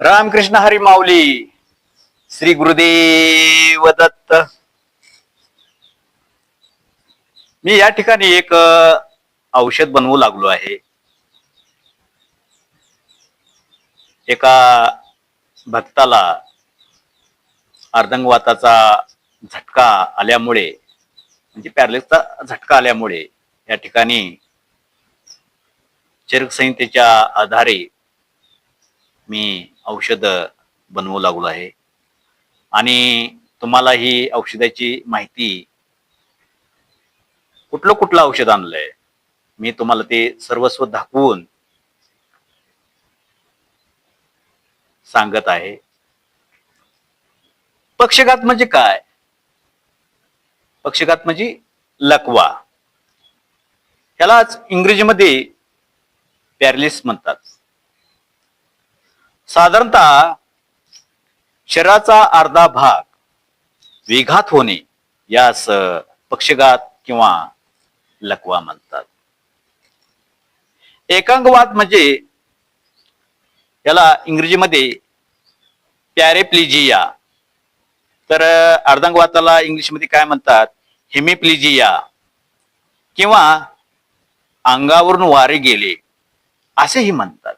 रामकृष्ण हरी माऊली श्री गुरुदेव दत्त. मी या ठिकाणी एक औषध बनवू लागलो आहे. एका भक्ताला अर्धंगवाताचा झटका आल्यामुळे म्हणजे पॅरलेसचा झटका आल्यामुळे या ठिकाणी चरकसंहितेच्या आधारे मी औषध बनवू लागलो आहे. आणि तुम्हाला ही औषधाची माहिती कुठलं कुठलं औषध आणलंय मी तुम्हाला ते सर्वस्व दाखवून सांगत आहे. पक्षघात म्हणजे काय? पक्षघात म्हणजे लकवा. ह्यालाच इंग्रजीमध्ये पॅरलिस म्हणतात. साधारणतः शरीराचा अर्धा भाग विघात होणे यास पक्षघात किंवा लकवा म्हणतात. एकांगवाद म्हणजे याला इंग्रजीमध्ये पॅरेप्लिजिया. तर अर्धांगवाताला इंग्लिशमध्ये काय म्हणतात? हेमिप्लिजिया किंवा अंगावरून वारे गेले असेही म्हणतात.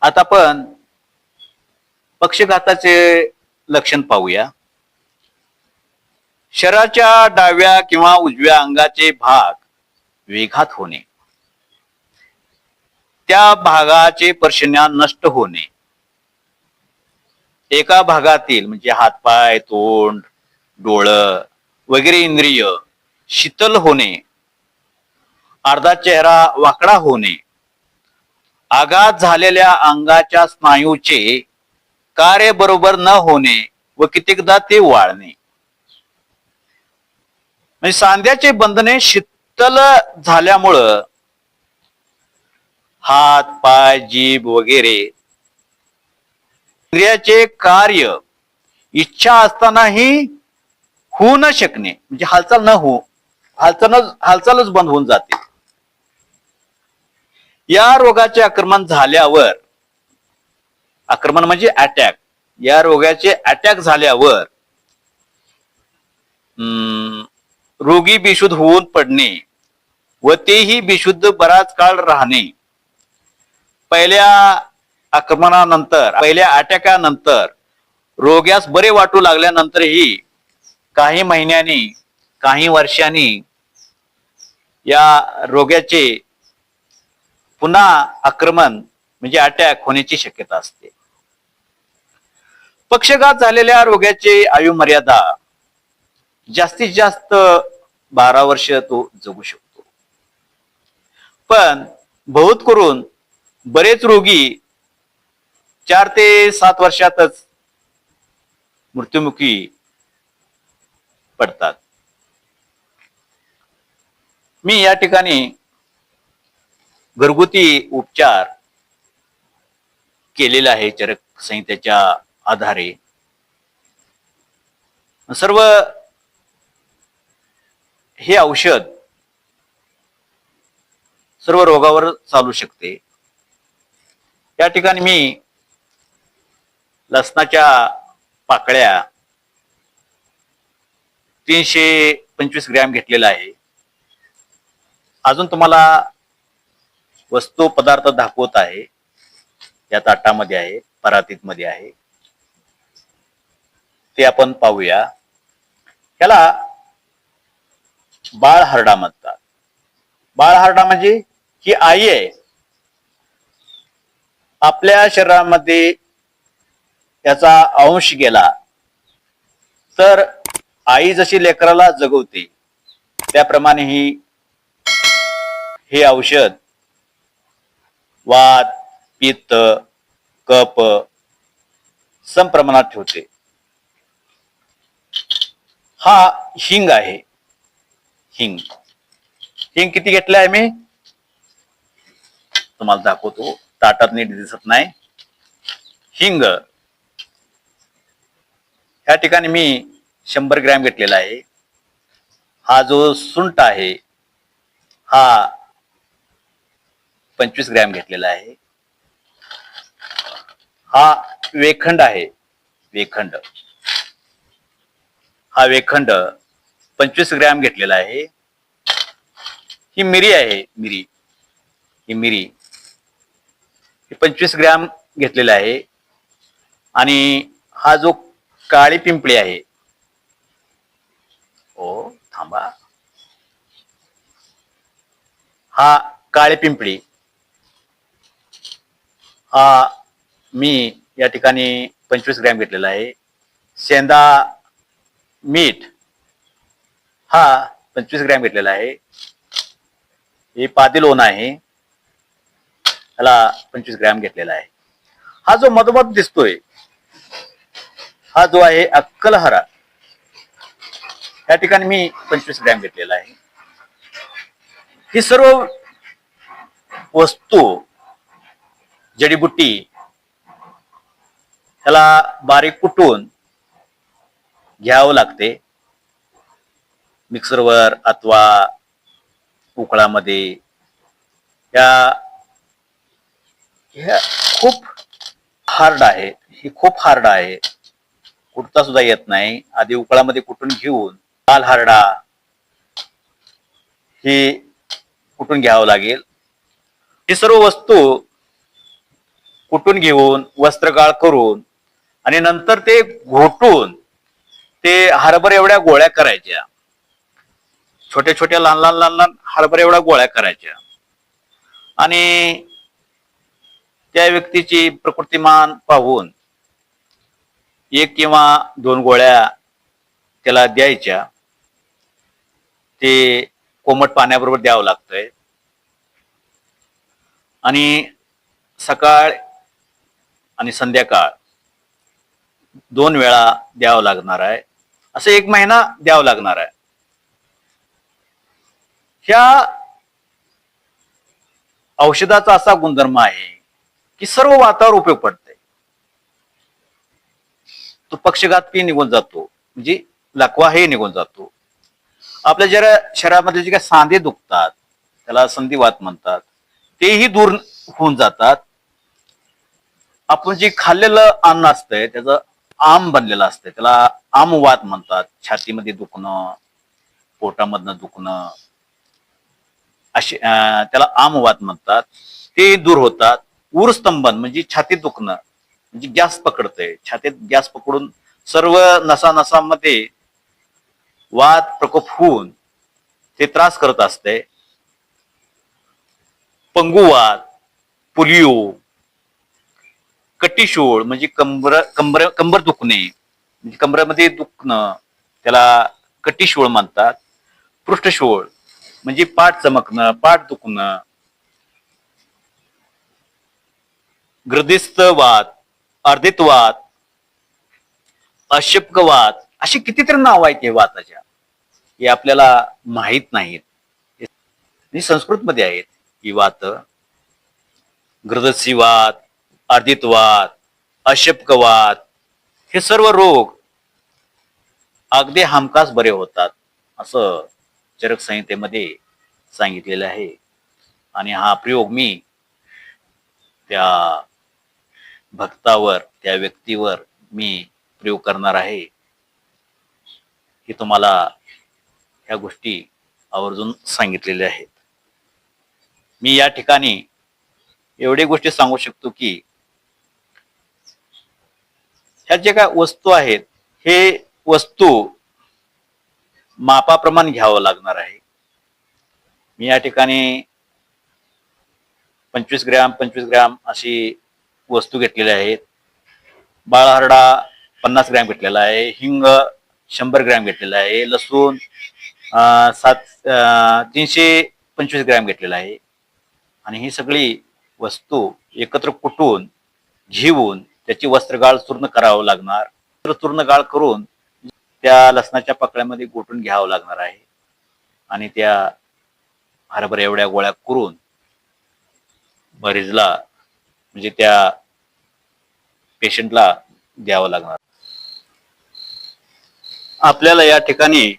आता आपण पक्षघाताचे लक्षण पाहूया. शरीराच्या डाव्या किंवा उजव्या अंगाचे भाग वेघात होणे. त्या भागाचे पर्शन्या नष्ट होणे. एका भागातील म्हणजे हातपाय तोंड डोळं वगैरे इंद्रिय शीतल होणे. अर्धा चेहरा वाकडा होणे. आघात झालेल्या अंगाच्या स्नायूचे कार्य बरोबर न होणे व कित्येकदा ते वाळणे. म्हणजे सांध्याचे बंधने शीतल झाल्यामुळं हात पाय जीभ वगैरे इंद्रियाचे कार्य इच्छा असतानाही होऊ न शकणे. म्हणजे हालचाल न हो हालचाल हालचालच बंद होऊन जाते. या रोगाचे आक्रमण झाल्यावर आक्रमण म्हणजे अटॅक या रोगाचे अटॅक झाल्यावर रोगी बेशुद्ध होऊन पडणे व तेही बेशुद्ध बराच काळ राहणे. पहिल्या आक्रमणानंतर पहिल्या अटॅकानंतर रोग्यास बरे वाटू लागल्यानंतरही काही महिन्यांनी काही वर्षांनी या रोग्याचे पुन्हा आक्रमण म्हणजे अटॅक होण्याची शक्यता असते. पक्षघात झालेल्या रोग्याचे आयु मर्यादा जास्तीत जास्त बारा वर्ष तो जगू शकतो. पण बहुत करून बरेच रोगी चार ते सात वर्षातच मृत्युमुखी पडतात. मी या ठिकाणी घरगुती उपचार केलेला आहे चरक संहितेच्या आधारे. सर्व हे औषध सर्व रोगावर चालू शकते. या ठिकाणी मी लसणाच्या पाकळ्या तीनशे पंचवीस ग्रॅम घेतलेला आहे. अजून तुम्हाला वस्तू पदार्थ दाखवत आहे. या ताटामध्ये आहे परातीत मध्ये आहे. ते आपण पाहूया. त्याला बाळहरडा म्हणतात. बाळहरडा म्हणजे ही आई आहे. आपल्या शरीरामध्ये त्याचा अंश गेला. तर आई जशी लेकराला जगवते त्याप्रमाणे ही हे औषध वात पित्त कप संप्रमाणात ठेवते. हा हिंग आहे. हिंग. हिंग किती घेतलं आहे मी तुम्हाला दाखवतो. ताटात नीट दिसत नाही. हिंग. या ठिकाणी मी शंभर ग्रॅम घेतलेला आहे. हा जो सुंट आहे हा पंचवीस ग्रॅम घेतलेला आहे. हा वेखंड आहे. वेखंड. हा वेखंड पंचवीस ग्रॅम घेतलेला आहे. ही मिरी आहे मिरी. ही मिरी. ही पंचवीस ग्रॅम घेतलेला आहे. आणि हा जो काळी पिंपळी आहे. ओ थांबा. हा काळी पिंपळी. हा मी या ठिकाणी पंचवीस ग्रॅम घेतलेला आहे. शेंदा मीठ हा पंचवीस ग्रॅम घेतलेला आहे. हे पाती लोण आहे. ह्याला पंचवीस ग्रॅम घेतलेला आहे. हा जो मधोमध दिसतोय हा जो आहे अक्कलहरा या ठिकाणी मी पंचवीस ग्रॅम घेतलेला आहे. ही सर्व वस्तू जडीबुट्टी. त्याला बारीक कुटून घ्यावं लागते. मिक्सरवर अथवा उकळामध्ये. या ह्या खूप हार्ड आहे. ही खूप हार्ड आहे. कुटता सुद्धा येत नाही. आधी उकळामध्ये कुटून घेऊन लाल हारडा ही कुटून घ्यावं लागेल. ही सर्व वस्तू कुटून घेऊन वस्त्रगाळ करून आणि नंतर ते घोटून ते हरभर एवढ्या गोळ्या करायच्या. छोट्या छोट्या लहान लहान लहान लहान हरभर एवढ्या गोळ्या करायच्या. आणि त्या व्यक्तीची प्रकृतिमान पाहून एक किंवा दोन गोळ्या त्याला द्यायच्या. ते कोमट पाण्याबरोबर द्यावं लागतंय. आणि सकाळ आणि संध्याकाळ दोन वेळा द्यावं लागणार आहे. असं एक महिना द्यावं लागणार आहे. ह्या औषधाचा असा गुणधर्म आहे की सर्व वातावर उपयोग पडते. तो पक्षघात निघून जातो म्हणजे लकवा हे निघून जातो. आपल्या जरा शरीरामध्ये जे काही सांधे दुखतात त्याला संधिवात म्हणतात तेही दूर होऊन जातात. आपण जे खाल्लेलं अन्न असतंय त्याचं आम बनलेलं असतंय. त्याला आमवात म्हणतात. छातीमध्ये दुखणं पोटामधनं दुखणं असे त्याला आमवात म्हणतात. ते दूर होतात. ऊरस्तंभन म्हणजे छातीत दुखणं म्हणजे गॅस पकडतंय. छातीत गॅस पकडून सर्व नसा नसामध्ये वाद प्रकोप होऊन ते त्रास करत असते पंगुवात पोलिओ कटीशोळ म्हणजे कंबर कंबर कंबर दुखणे म्हणजे कंबरामध्ये दुखणं त्याला कटीशोळ म्हणतात. पृष्ठशोळ म्हणजे पाठ चमकणं पाठ दुखणं. ग्रदिस्तवाद अर्धितवाद अशपकवाद अशी कितीतरी नाव आहेत हे वाताच्या. हे आपल्याला माहीत नाहीत. हे संस्कृतमध्ये आहेत ही वात. ग्रदसी वाद अर्धितवात अशपकवात हे सर्व रोग अगदी हमखास बरे होतात असं चरक संहितेमध्ये सांगितलेलं आहे. आणि हा प्रयोग मी त्या भक्तावर त्या व्यक्तीवर मी प्रयोग करणार आहे. की तुम्हाला ह्या गोष्टी आवर्जून सांगितलेल्या आहेत. मी या ठिकाणी एवढी गोष्टी सांगू शकतो की ह्या जे काय वस्तू आहेत हे वस्तू मापाप्रमाण घ्यावं लागणार आहे. मी या ठिकाणी पंचवीस ग्रॅम पंचवीस ग्रॅम अशी वस्तू घेतलेल्या आहेत बाळहरडा पन्नास ग्रॅम घेतलेला आहे. हिंग शंभर ग्रॅम घेतलेला आहे. लसूण सात तीनशे पंचवीस ग्रॅम घेतलेला आहे. आणि ही सगळी वस्तू एकत्र कुटून घेऊन त्याची वस्त्रगाळ चूर्ण करावं लागणार. तर चूर्ण गाळ करून त्या लसणाच्या पकड्यामध्ये गोठून घ्यावं लागणार आहे. आणि त्या हरभर एवढ्या गोळ्या करून मरीजला म्हणजे त्या पेशंटला द्यावं लागणार. आपल्याला या ठिकाणी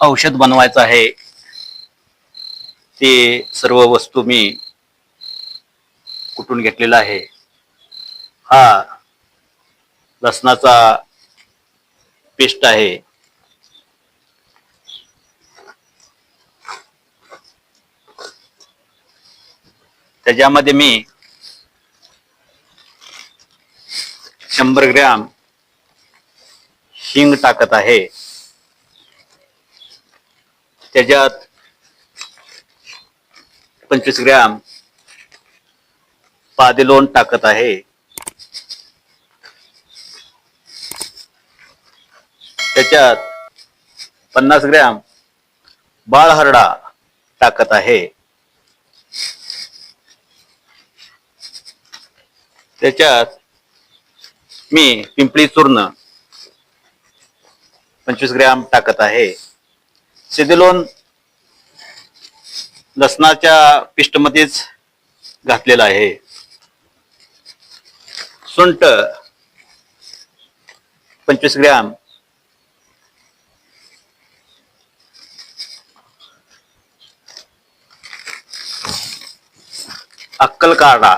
औषध बनवायचं आहे. ते सर्व वस्तू मी कुठून घेतलेलं आहे? हा. लसणाचा पेस्ट आहे. त्याच्यामध्ये मी शंभर ग्रॅम हिंग टाकत आहे. त्याच्यात पंचवीस ग्रॅम पादेलोन टाकत आहे. त्याच्यात पन्नास ग्रॅम बाळहरडा टाकत आहे. त्याच्यात मी पिंपळी चूर्ण पंचवीस ग्रॅम टाकत आहे. सिदिलोन लसणाच्या पिष्टमध्येच घातलेला आहे. सुंट पंचवीस ग्रॅम अक्कल काढा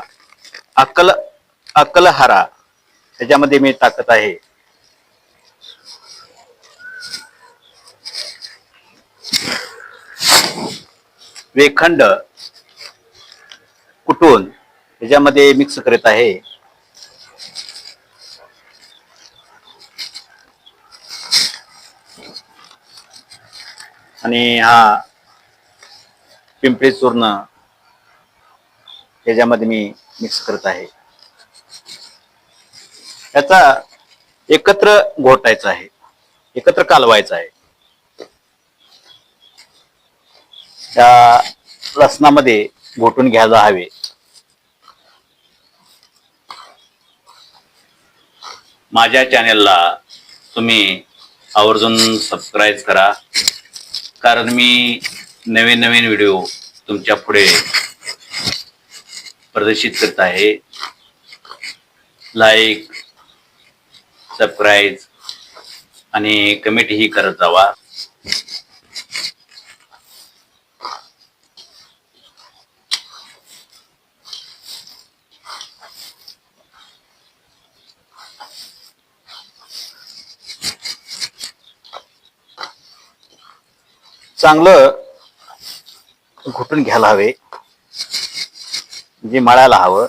अक्कल अक्कल हारा त्याच्यामध्ये मी टाकत आहे. वेखंड कुटून त्याच्यामध्ये मिक्स करत आहे. आणि हा पिंपरी चूर्ण त्याच्यामध्ये मी मिक्स करत आहे. याचा एकत्र घोटायचा आहे. एकत्र कालवायचा आहे. त्या लसणामध्ये घोटून घ्यायला हवे. माझ्या चॅनेलला तुम्ही आवर्जून सबस्क्राईब करा. कारण मी नवीन नवीन व्हिडिओ तुमच्यापुढे प्रदर्शित करत आहे. लाईक सबस्क्राईब आणि कमेंटही करत जावा. चांगलं घुटून घ्यायला हवे? म्हणजे मळायला हवं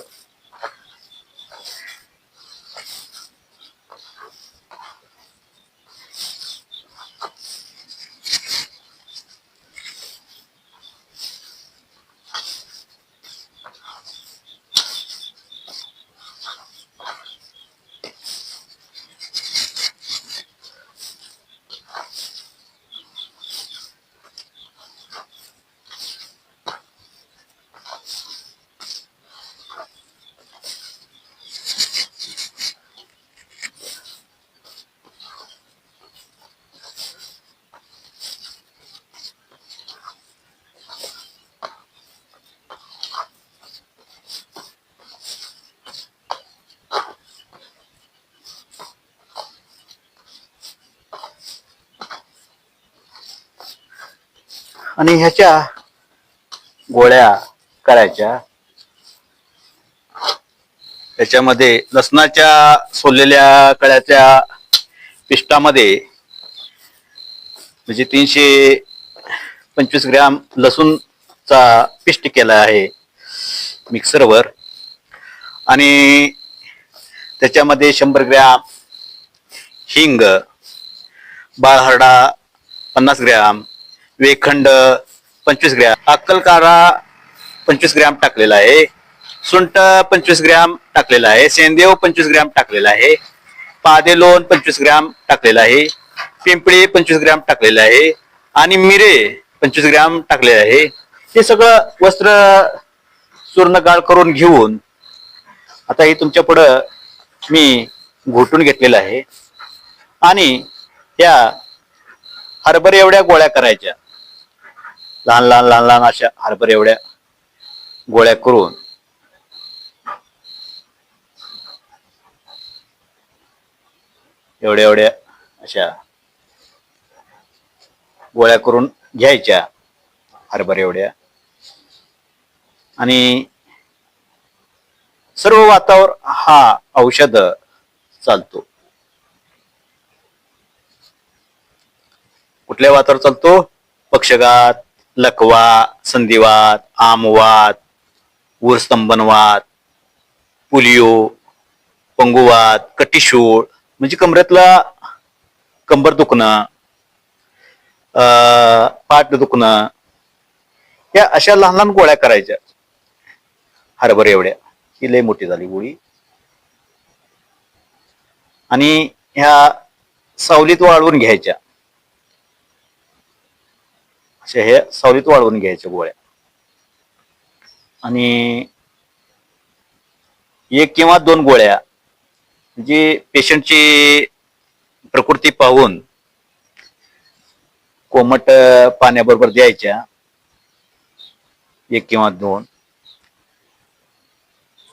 आणि ह्याच्या गोळ्या करायच्या. त्याच्यामध्ये लसणाच्या सोललेल्या कळ्याच्या पिष्टामध्ये म्हणजे तीनशे पंचवीस ग्रॅम लसूणचा पिष्ट केला आहे मिक्सरवर. आणि त्याच्यामध्ये शंभर ग्रॅम हिंग बाळहरडा पन्नास ग्रॅम वेखंड पंचवीस ग्रॅम. अक्कलकारा पंचवीस ग्रॅम टाकलेला आहे. सुंट पंचवीस ग्रॅम टाकलेला आहे. सेंदेव पंचवीस ग्रॅम टाकलेला आहे. पादेलोन पंचवीस ग्रॅम टाकलेला आहे. पिंपळी पंचवीस ग्रॅम टाकलेला आहे. आणि मिरे पंचवीस ग्रॅम टाकलेले आहे. हे सगळं वस्त्र चूर्णगाळ करून घेऊन आता हे तुमच्या पुढं मी घोटून घेतलेलं आहे. आणि या हरभरे एवढ्या गोळ्या करायच्या. लहान लहान लहान लहान अशा हरभर एवढ्या गोळ्या करून एवढ्या एवढ्या अशा गोळ्या करून घ्यायच्या हरभर एवढ्या. आणि सर्व वातावरण हा औषध चालतो. कुठल्या वातावर चालतो? पक्षघात. लकवा संधिवात आमवात उरस्तंभनवात पुलिओ पंगुवात कटिशूळ म्हणजे कमरेतला कंबर दुखणं अं, पाठ दुखणं या अशा लहान लहान गोळ्या करायच्या. हरभर एवढ्या. ही लय मोठी झाली गोळी. आणि ह्या सावलीत वाळवून घ्यायच्या. अशा हे सावलीत वाळवून घ्यायच्या गोळ्या. आणि एक किंवा दोन गोळ्या जी पेशंटची प्रकृती पाहून कोमट पाण्याबरोबर द्यायच्या एक किंवा दोन.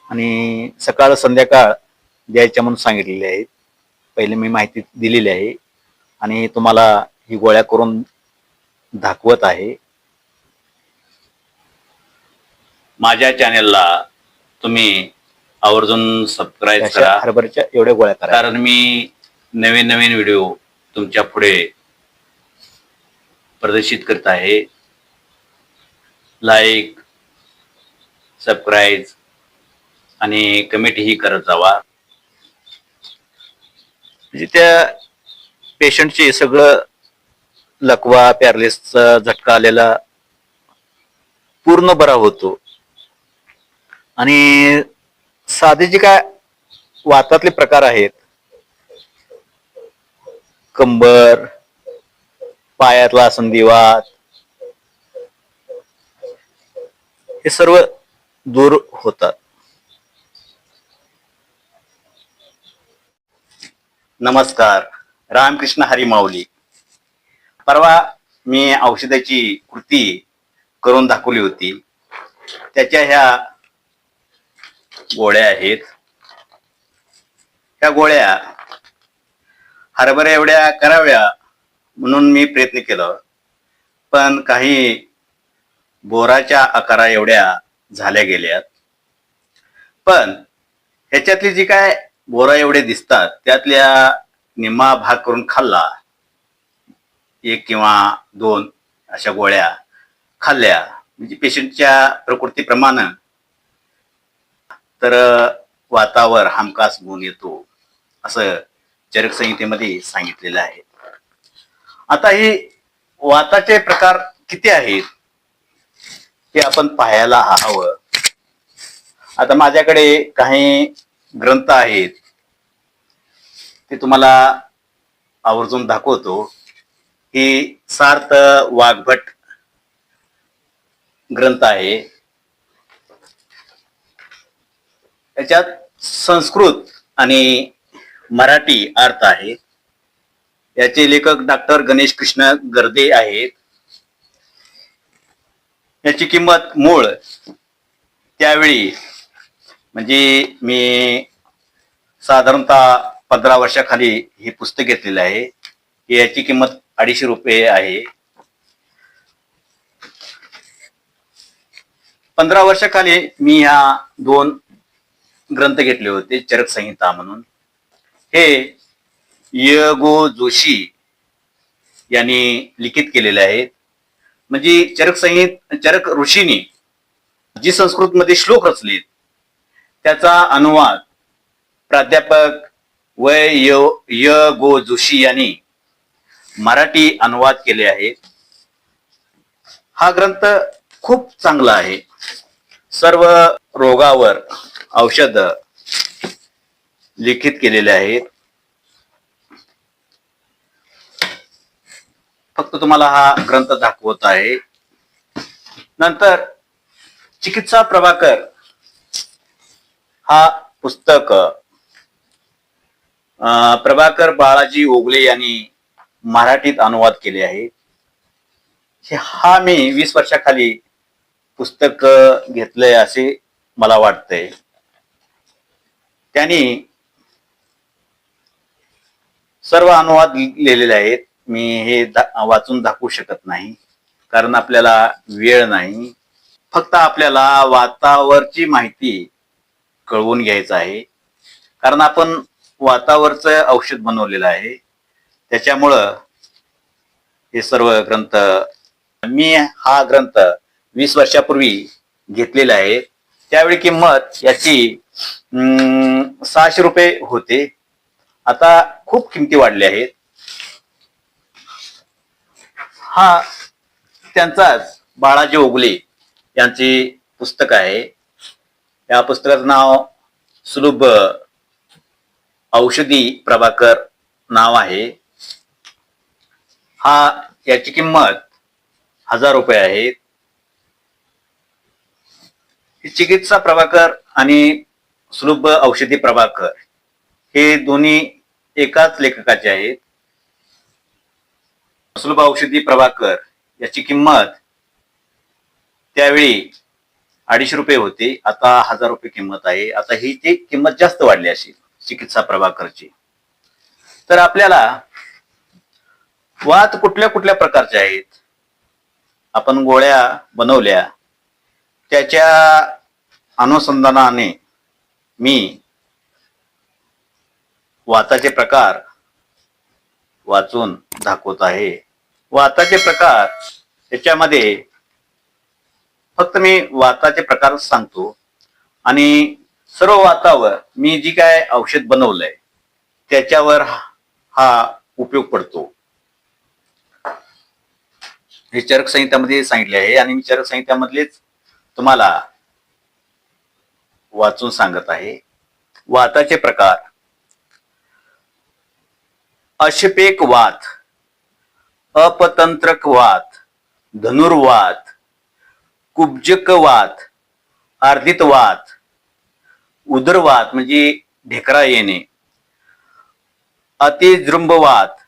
आणि सकाळ संध्याकाळ द्यायच्या म्हणून सांगितलेले आहेत. पहिले मी माहिती दिलेली आहे. आणि तुम्हाला ही गोळ्या करून दाखवत आहे. माझ्या चॅनेलला तुम्ही आवर्जून सबस्क्राईब अशा करा. हरभऱ्याच्या एवढ्या गोळ्या करा. कारण मी नवीन नवीन व्हिडिओ तुमच्यापुढे प्रदर्शित करत आहे. लाईक सबस्क्राईब आणि कमेंट ही करत जावा. म्हणजे त्या पेशंटचे सगळं लकवा पॅरलिसचा झटका आलेला पूर्ण बरा होतो. आणि साधे जे काय वातातले प्रकार आहेत? कंबर पायातला संधिवात हे सर्व दूर होतात. नमस्कार. रामकृष्ण हरी माऊली. परवा मी औषधाची कृती करून दाखवली होती. त्याच्या ह्या गोळ्या आहेत. ह्या गोळ्या हरभऱ्या एवढ्या कराव्या म्हणून मी प्रयत्न केलं. पण काही बोराच्या आकारा एवढ्या झाल्या गेल्यात. पण ह्याच्यातली जी काय बोरा एवढे दिसतात त्यातल्या निम्मा भाग करून खाल्ला. एक किंवा दोन अशा गोळ्या खाल्ल्या. म्हणजे पेशंटच्या प्रकृतीप्रमाणे तर वातावर हमखास गुण येतो असं चरक संहितेमध्ये सांगितलेलं आहे. आता हे वाताचे प्रकार किती आहेत ते आपण पाहायला हवं. आता माझ्याकडे काही ग्रंथ आहेत ते तुम्हाला आवर्जून दाखवतो. ही सार्थ वाघभट ग्रंथ आहे. त्याच्यात संस्कृत आणि मराठी अर्थ आहे. याचे लेखक डॉक्टर गणेश कृष्ण गर्दे आहेत. याची किंमत मूळ त्यावेळी म्हणजे मी साधारणतः पंधरा वर्षाखाली हे पुस्तक घेतलेलं आहे. याची किंमत अडीचशे रुपये आहे. पंधरा वर्षाखाली मी ह्या दोन ग्रंथ घेतले होते चरक संहिता म्हणून. हे य गो जोशी यांनी लिखित केलेले आहेत. म्हणजे चरक संहित चरक ऋषीनी जी संस्कृतमध्ये श्लोक रचलेत त्याचा अनुवाद प्राध्यापक वय य गो जोशी यांनी मराठी अनुवाद केले आहेत हा ग्रंथ खूप चांगला आहे. सर्व रोगावर औषध लिखित केलेले आहेत. फक्त तुम्हाला हा ग्रंथ दाखवत आहे. नंतर चिकित्सा प्रभाकर हा पुस्तक प्रभाकर बाळाजी ओगले यांनी मराठीत अनुवाद केले आहे. हा मी वीस वर्षाखाली पुस्तक घेतलंय असे मला वाटतंय. त्यांनी सर्व अनुवाद लिहिलेले आहेत. मी हे दा- वाचून दाखवू शकत नाही कारण आपल्याला वेळ नाही. फक्त आपल्याला वातावरची माहिती कळवून घ्यायचं आहे. कारण आपण वातावरचं औषध बनवलेलं आहे. त्याच्यामुळं हे सर्व ग्रंथ मी हा ग्रंथ वीस वर्षापूर्वी घेतलेला आहे. त्यावेळी किंमत याची अं, सहाशे रुपये होते. आता खूप किमती वाढल्या आहेत. हा त्यांचाच बाळाजी ओगले यांची पुस्तक आहे. या पुस्तकाचं नाव सुलभ औषधी प्रभाकर नाव आहे. हा याची किंमत हजार रुपये आहे. चिकित्सा प्रभाकर आणि सुलभ औषधी प्रभाकर हे दोन्ही एकाच लेखकाचे आहेत. सुलभ औषधी प्रभाकर याची किंमत त्यावेळी अडीचशे रुपये होती. आता हजार रुपये किंमत आहे. आता ही ती किंमत जास्त वाढली असेल चिकित्सा प्रभाकरची तर आपल्याला वात कुठल्या कुठल्या प्रकारचे आहेत? आपण गोळ्या बनवल्या त्याच्या अनुसंधानाने मी वाताचे प्रकार वाचून दाखवत आहे. वाताचे प्रकार त्याच्यामध्ये फक्त मी वाताचे प्रकार सांगतो आणि सर्व वातावर मी जी काय औषध बनवलंय त्याच्यावर हा उपयोग पडतो. हे चरक संहितामध्ये सांगितले आहे आणि मी चरक संहितामधलेच तुम्हाला वाचून सांगत आहे. वाताचे प्रकार. अशपेक वात अपतंत्रक वात धनुर्वात. कुब्जक वात अर्धित वात उदरवात म्हणजे ढेकरा येणे. अतिजृंबवात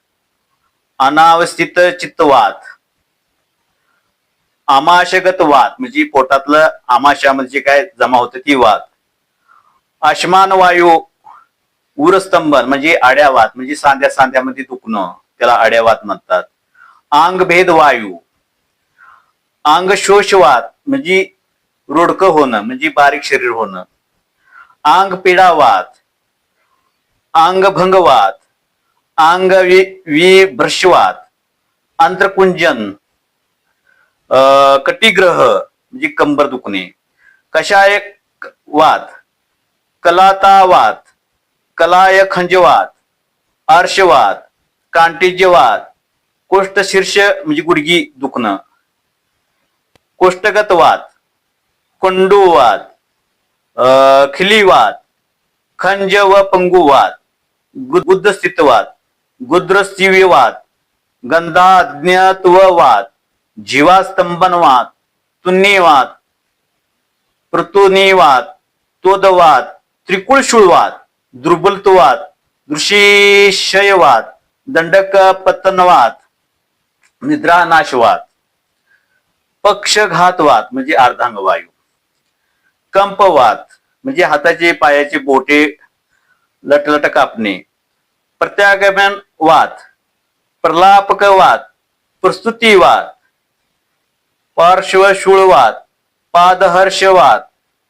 अनावस्थित चित्तवात आमाशगत वात म्हणजे पोटातलं आमाशामध्ये जे काय जमा होतं ती वात आशमान वायू उरस्तंभन म्हणजे आड्यावात म्हणजे सांध्या सांध्यामध्ये दुखणं त्याला आड्यावात म्हणतात. अंगभेद वायू अंग शोषवात म्हणजे रोडकं होणं म्हणजे बारीक शरीर होणं. अंग पिडावात अंगभंगवात अंग विभ्रशवात अंतरकुंजन कटिग्रह म्हणजे कंबर दुखणे. कषाय वाद? कलातावाद कलाय खंजवात कांटिज्यवाद कांटिज्यवात कोष्ठशीर्ष म्हणजे गुडगी दुखणं. कोष्टगतवाद कोंडूवाद अं, खंज व पंगुवात गु- गुद्धस्थितवात गंधाज्ञत्ववाद गंधाज्ञत्ववात जीवास्तंभनवात तुन्नीवात तोदवाद त्रिकुळशूळवाद त्रिकुळशूळवात दृशिशयवाद दंडक पतनवाद निद्रानाशवाद पक्षघातवाद म्हणजे अर्धांगवायू कंपवाद म्हणजे हाताचे पायाचे बोटे लटलट कापणे प्रत्यागमनवाद प्रलापकवाद प्रस्तुतीवाद पार्श्वशूळवाद पादहर्षवाद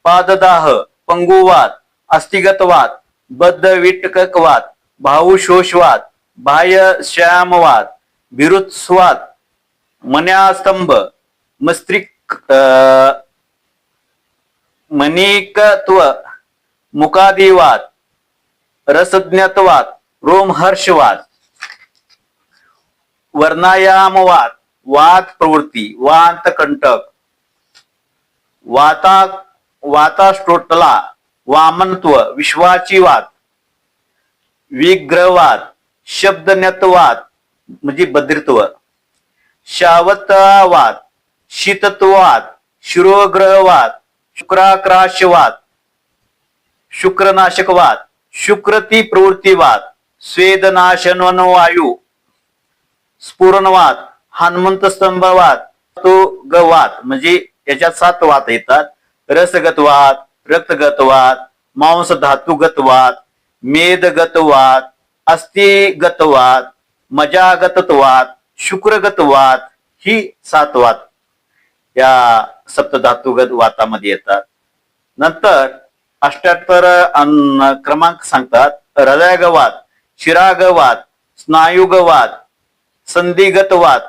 पाददाह पंगुवाद अस्थिगतवाद बद्ध विटककवाद भाऊशोषवाद बाह्य श्यामवाद विरुत्स्वाद मन्यास्तंभ मस्त्रिक मनिकत्व मुकादिवाद रसज्ञत्वाद रोमहर्षवाद वर्णायामवाद वात प्रवृत्ती वात कंटक वाता वातास्टोटला वामनत्व विश्वाची वात विग्रहवाद शब्दन्यत्वात म्हणजे बद्रित्व शावतवाद शीतत्वात शिरोग्रहवाद शुक्राक्राशवाद शुक्रनाशकवाद शुक्रती प्रवृत्तीवाद स्वेदनाशनवायू वायू हनुमंत स्तंभवात तो गवात म्हणजे याच्यात सात वात येतात. रसगतवात रक्तगतवात मांस धातुगतवात मेदगतवात अस्थिगतवात मजागतत्वात शुक्रगतवात ही सात वात या सप्तधातुगत वातामध्ये येतात. नंतर अष्ट्याहत्तर क्रमांक सांगतात हृदयगवात शिरागवात स्नायुगवात संधिगतवात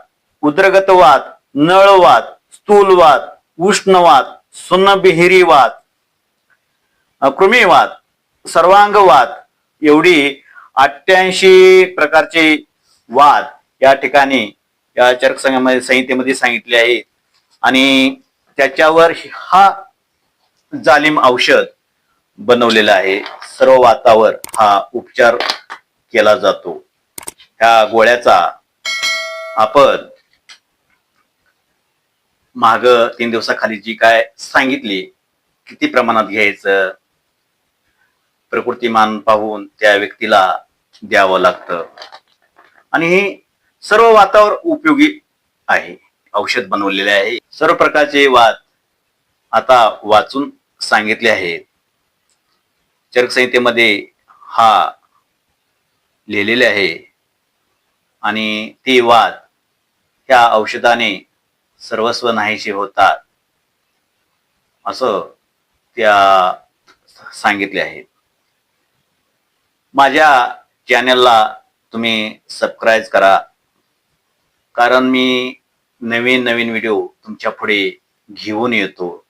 उद्रगतवाद नळवाद स्थूलवाद उष्णवाद सुन्नबिहिरीवाद कृमीवाद सर्वांगवाद एवढी अठ्ठ्याऐंशी प्रकारचे वाद या ठिकाणी या चरकसंघामध्ये संहितेमध्ये सांगितले आहे. आणि त्याच्यावर हा जालिम औषध बनवलेला आहे. सर्व वातावर हा उपचार केला जातो. ह्या गोळ्याचा आपण माग तीन दिवसाखाली जी काय सांगितली किती प्रमाणात घ्यायचं प्रकृतीमान पाहून त्या व्यक्तीला द्यावं लागतं. आणि हे सर्व वातावर उपयोगी आहे. औषध बनवलेले आहे. सर्व प्रकारचे वाद आता वाचून सांगितले आहेत. चरक संहितेमध्ये हा लिहिलेले आहे. आणि ते वाद ह्या औषधाने सर्वस्व नाहीशी होतात. असं त्या सांगितले आहेत. माझ्या चॅनलला तुम्ही सबस्क्राईब करा. कारण मी नवीन नवीन व्हिडिओ तुमच्यापुढे घेऊन येतो.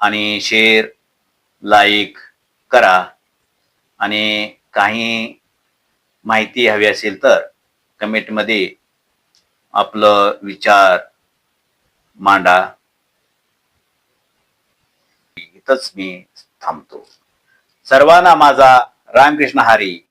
आणि शेअर लाईक करा. आणि काही माहिती हवी असेल तर कमेंटमध्ये आपलं विचार मांडा. इथंच मी थांबतो. सर्वांना माझा रामकृष्ण हरी.